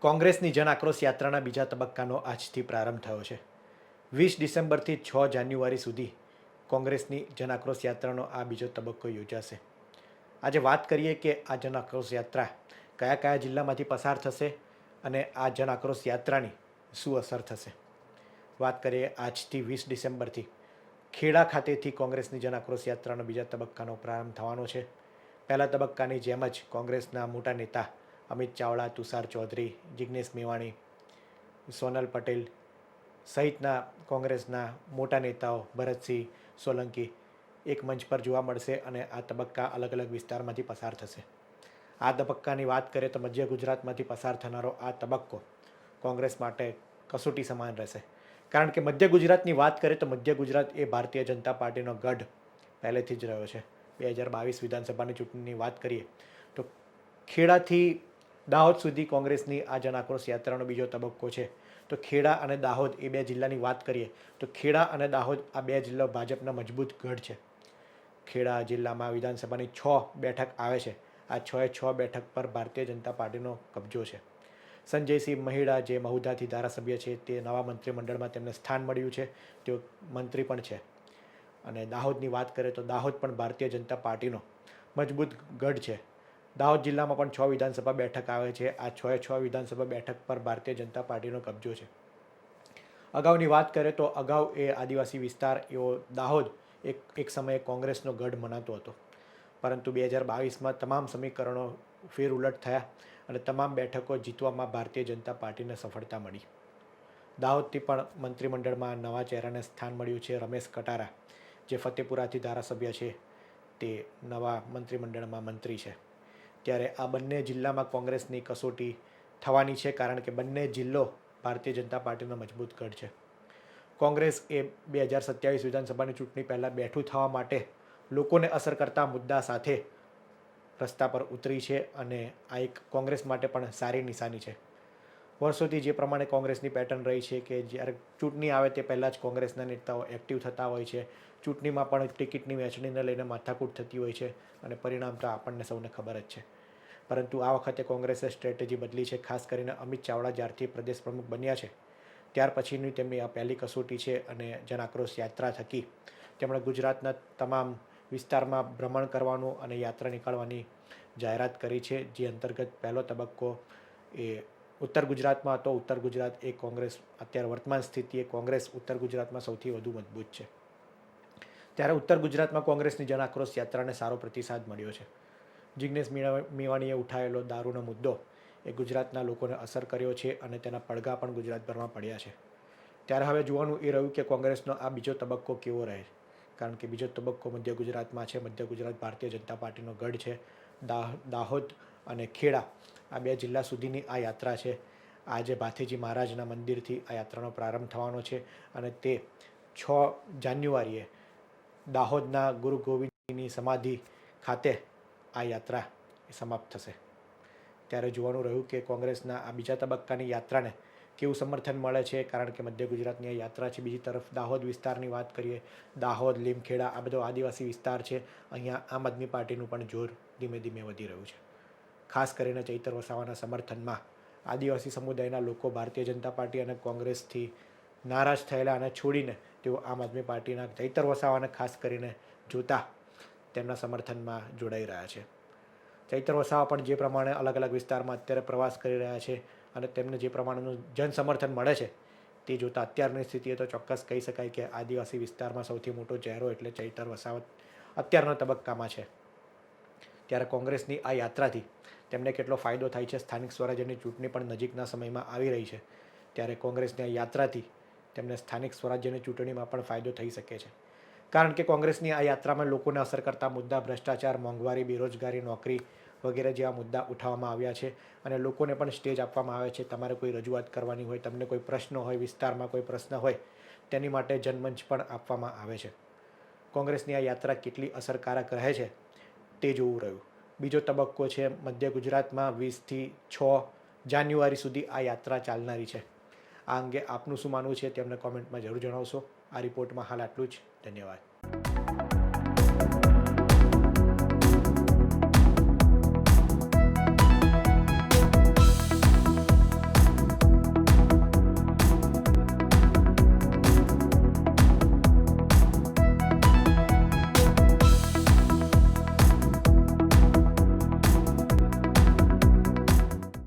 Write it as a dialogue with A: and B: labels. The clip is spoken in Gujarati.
A: કોંગ્રેસની જન આક્રોશ યાત્રાના બીજા તબક્કાનો આજથી પ્રારંભ થયો છે. વીસ ડિસેમ્બરથી છ જાન્યુઆરી સુધી કોંગ્રેસની જન આક્રોશ યાત્રાનો આ બીજો તબક્કો યોજાશે. આજે વાત કરીએ કે આ જન આક્રોશ યાત્રા કયા કયા જિલ્લામાંથી પસાર થશે અને આ જન આક્રોશ યાત્રાની શું અસર થશે? વાત કરીએ આજથી વીસ ડિસેમ્બરથી. ખેડા ખાતેથી કોંગ્રેસની જન આક્રોશ યાત્રાનો બીજા તબક્કાનો પ્રારંભ થવાનો છે. પહેલા તબક્કાની જેમ જ કોંગ્રેસના મોટા નેતા અમિત ચાવડા, તુષાર ચૌધરી, જિગ્નેશ મેવાણી, સોનલ પટેલ સહિતના કોંગ્રેસના મોટા નેતાઓ ભરતસિંહ, સોલંકી એક મંચ પર જોવા મળશે અને આ તબક્કા અલગ અલગ વિસ્તારમાંથી પસાર થશે. આ તબક્કાની વાત કરીએ તો મધ્ય ગુજરાતમાંથી પસાર થનારો આ તબક્કો કોંગ્રેસ માટે કસોટી સમાન રહેશે. કારણ કે મધ્ય ગુજરાતની વાત કરીએ તો મધ્ય ગુજરાત એ ભારતીય જનતા પાર્ટીનો ગઢ પહેલેથી જ રહ્યો છે. બે હજાર બાવીસ વિધાનસભાની ચૂંટણીની વાત કરીએ તો ખેડાથી દાહોદ સુધી કોંગ્રેસની આ જન આક્રોશ યાત્રાનો બીજો તબક્કો છે. તો ખેડા અને દાહોદ એ બે જિલ્લાની વાત કરીએ, તો ખેડા અને દાહોદ આ બે જિલ્લા ભાજપના મજબૂત ગઢ છે. ખેડા જિલ્લામાં વિધાનસભાની છ બેઠક આવે છે. આ છ એ છ બેઠક પર ભારતીય જનતા પાર્ટીનો કબજો છે. સંજયસિંહ મહિડા જે મહુધાથી ધારાસભ્ય છે, તે નવા મંત્રીમંડળમાં તેમને સ્થાન મળ્યું છે. તેઓ મંત્રી પણ છે. અને દાહોદની વાત કરીએ તો દાહોદ પણ ભારતીય જનતા પાર્ટીનો મજબૂત ગઢ છે. દાહોદ જિલ્લામાં પણ છ વિધાનસભા બેઠક આવે છે. આ છ છ વિધાનસભા બેઠક પર ભારતીય જનતા પાર્ટીનો કબજો છે. અગાઉની વાત કરીએ તો અગાઉ એ આદિવાસી વિસ્તાર, એવો દાહોદ એક એક સમયે કોંગ્રેસનો ગઢ મનાતો હતો. પરંતુ બે હજાર બાવીસમાં તમામ સમીકરણો ફેર ઉલટ થયા અને તમામ બેઠકો જીતવામાં ભારતીય જનતા પાર્ટીને સફળતા મળી. દાહોદથી પણ મંત્રીમંડળમાં નવા ચહેરાને સ્થાન મળ્યું છે રમેશ કટારા, જે ફતેપુરાથી ધારાસભ્ય છે. તે નવા મંત્રીમંડળમાં મંત્રી છે. ત્યારે આ બંને જિલ્લામાં કોંગ્રેસની કસોટી થવાની છે કારણ કે બંને જિલ્લો ભારતીય જનતા પાર્ટીનો મજબૂત ગઢ છે. કોંગ્રેસ એ બે હજાર સત્યાવીસ વિધાનસભાની ચૂંટણી પહેલાં બેઠું થવા માટે લોકોને અસર કરતા મુદ્દા સાથે રસ્તા પર ઉતરી છે અને આ એક કોંગ્રેસ માટે પણ સારી નિશાની છે. વર્ષોથી જે પ્રમાણે કોંગ્રેસની પેટર્ન રહી છે કે જ્યારે ચૂંટણી આવે તે પહેલાં જ કોંગ્રેસના નેતાઓ એક્ટિવ થતા હોય છે. ચૂંટણીમાં પણ ટિકિટની વહેંચણીને લઈને માથાકૂટ થતી હોય છે અને પરિણામ તો આપણને સૌને ખબર જ છે. પરંતુ આ વખતે કોંગ્રેસે સ્ટ્રેટેજી બદલી છે, ખાસ કરીને અમિત ચાવડા જ્યારથી પ્રદેશ પ્રમુખ બન્યા છે. ત્યાર પછીની તેમની આ પહેલી કસોટી છે અને જન આક્રોશ યાત્રા થકી તેમણે ગુજરાતના તમામ વિસ્તારમાં ભ્રમણ કરવાનું અને યાત્રા નીકળવાની જાહેરાત કરી છે. જે અંતર્ગત પહેલો તબક્કો એ ઉત્તર ગુજરાતમાં હતો. ઉત્તર ગુજરાત એ કોંગ્રેસ, અત્યારે વર્તમાન સ્થિતિએ કોંગ્રેસ ઉત્તર ગુજરાતમાં સૌથી વધુ મજબૂત છે. ત્યારે ઉત્તર ગુજરાતમાં કોંગ્રેસની જન આક્રોશ યાત્રાને સારો પ્રતિસાદ મળ્યો છે. જિગ્નેશ મીવાણીએ ઉઠાવેલો દારૂનો મુદ્દો એ ગુજરાતના લોકોને અસર કર્યો છે અને તેના પડઘા પણ ગુજરાતભરમાં પડ્યા છે. ત્યારે હવે જોવાનું એ રહ્યું કે કોંગ્રેસનો આ બીજો તબક્કો કેવો રહે કારણ કે બીજો તબક્કો મધ્ય ગુજરાતમાં છે, મધ્ય ગુજરાત ભારતીય જનતા પાર્ટીનો ગઢ છે, દાહ દાહોદ અને ખેડા આ બે જિલ્લા સુધીની આ યાત્રા છે. આજે ભાથીજી મહારાજના મંદિરથી આ યાત્રાનો પ્રારંભ થવાનો છે અને તે છ જાન્યુઆરીએ દાહોદના ગુરુ ગોવિંદની સમાધિ ખાતે આ યાત્રા સમાપ્ત થશે. ત્યારે જોવાનું રહ્યું કે કોંગ્રેસના આ બીજા તબક્કાની યાત્રાને કેવું સમર્થન મળે છે, કારણ કે મધ્ય ગુજરાતની આ યાત્રા છે. બીજી તરફ દાહોદ વિસ્તારની વાત કરીએ, દાહોદ, લીમખેડા આ બધો આદિવાસી વિસ્તાર છે. અહીંયા આમ આદમી પાર્ટીનું પણ જોર ધીમે ધીમે વધી રહ્યું છે. ખાસ કરીને ચૈતર વસાવાના સમર્થનમાં આદિવાસી સમુદાયના લોકો ભારતીય જનતા પાર્ટી અને કોંગ્રેસથી નારાજ થયેલા અને છોડીને તેઓ આમ આદમી પાર્ટીના ચૈતર વસાવાને ખાસ કરીને જોતા તેમના સમર્થનમાં જોડાઈ રહ્યા છે. ચૈતર વસાવા પણ જે પ્રમાણે અલગ અલગ વિસ્તારમાં અત્યારે પ્રવાસ કરી રહ્યા છે અને તેમને જે પ્રમાણેનું જન સમર્થન મળે છે, તે જોતાં અત્યારની સ્થિતિએ તો ચોક્કસ કહી શકાય કે આદિવાસી વિસ્તારમાં સૌથી મોટો ચહેરો એટલે ચૈતર વસાવત અત્યારના તબક્કામાં છે. ત્યારે કોંગ્રેસની આ યાત્રાથી તેમને કેટલો ફાયદો થાય છે સ્થાનિક સ્વરાજ્યની ચૂંટણી પણ નજીકના સમયમાં આવી રહી છે. ત્યારે કોંગ્રેસની આ યાત્રાથી તેમને સ્થાનિક સ્વરાજ્યની ચૂંટણીમાં પણ ફાયદો થઈ શકે છે. કારણ કે કોંગ્રેસની આ યાત્રામાં લોકોને અસર કરતા મુદ્દા, ભ્રષ્ટાચાર, મોંઘવારી, બેરોજગારી, નોકરી વગેરે જેવા મુદ્દા ઉઠાવવામાં આવ્યા છે અને લોકોને પણ સ્ટેજ આપવામાં આવે છે. તમારે કોઈ રજૂઆત કરવાની હોય, તમને કોઈ પ્રશ્ન હોય, વિસ્તારમાં કોઈ પ્રશ્ન હોય, તેની માટે જનમંચ પણ આપવામાં આવે છે. કોંગ્રેસની આ યાત્રા કેટલી અસરકારક રહે છે તે જોવું રહ્યું. બીજો તબક્કો છે મધ્ય ગુજરાતમાં વીસથી છ જાન્યુઆરી સુધી આ યાત્રા ચાલનારી છે. આ અંગે આપનું શું માનવું છે તેમને કોમેન્ટમાં જરૂર જણાવશો. આ રિપોર્ટમાં હાલ આટલું જ. ધન્યવાદ.